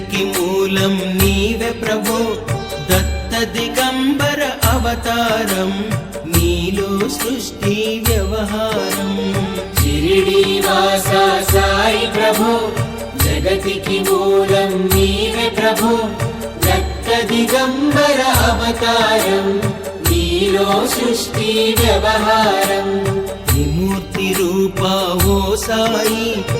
జగతికి మూలం నీవే ప్రభో. దత్త దిగంబర అవతారం నీలో సృష్టి వ్యవహారం. షిరిడి వాస సాయి ప్రభు జగతికి మూలం నీవే ప్రభు. దత్త దిగంబర అవతారం నీలో సృష్టి వ్యవహారం. రూపా ఓ సాయి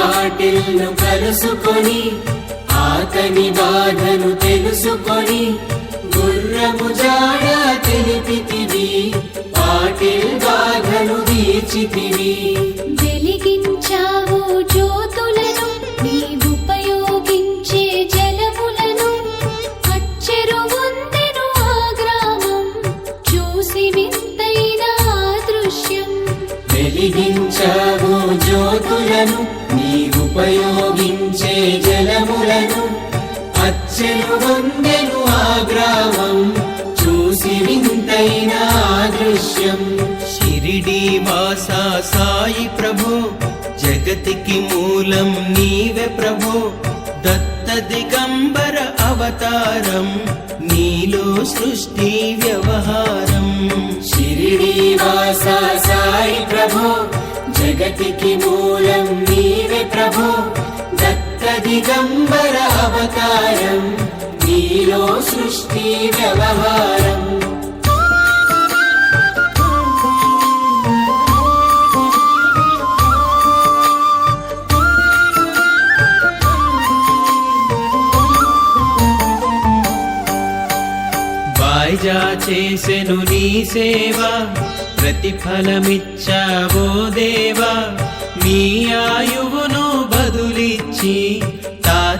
బాటిల్ను కలుసుకొని ఆతని బాధను తెలుసుకొని గుర్రము జాడ తెలిపితివి పాటిల్ బాధను తీర్చితివి. వెలిగించా చూసి వింతైన దృశ్యం షిరిడి వాసా సాయి ప్రభో జగతికి మూలం నీవే ప్రభో. దత్త దిగంబర అవతారం నీలో సృష్టి వ్యవహారం. షిరిడి వాసా సాయి ప్రభు జగతికి మూలం నీవే ప్రభు. దత్త దిగంబర అవతారం నీలో సృష్టి వ్యవహారం. వాయిజా చేసెను నీ సేవ ప్రతిఫలమిచ్చావో దేవా నీ ఆయువును బదులిచ్చి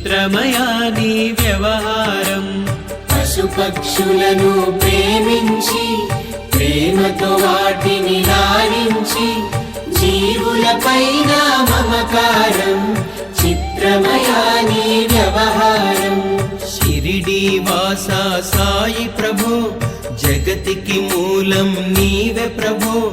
చిత్రమయాని వ్యవహారం. పశుపక్షులను ప్రేమించి ప్రేమతో వాటిని లాలించి జీవులపైన మమకారం చిత్రమయాని వ్యవహారం. షిరిడి వాస సాయి ప్రభో జగతికి మూలం నీవే ప్రభో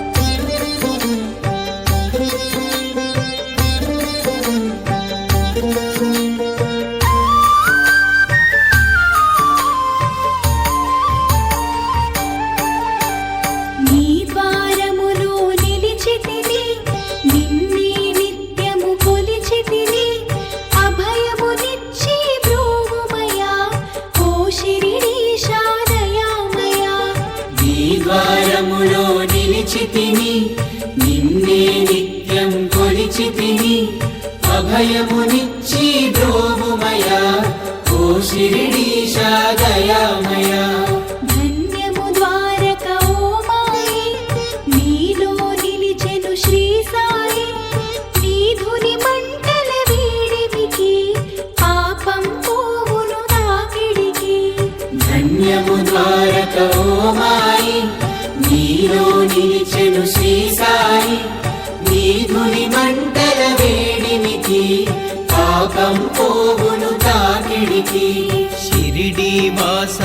నిన్నే నిత్యం కొలిచి తిని అభయమునిచ్చి ద్రోవుమయా ఓ శిరిడీశా దయామయా.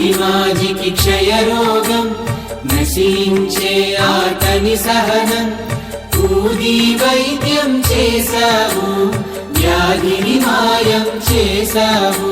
భక్తభిమాజికి క్షయరోగం నశించే ఆటని సహనం. ఊది వైద్యం చేశావు వ్యాధిని మాయం చేశావు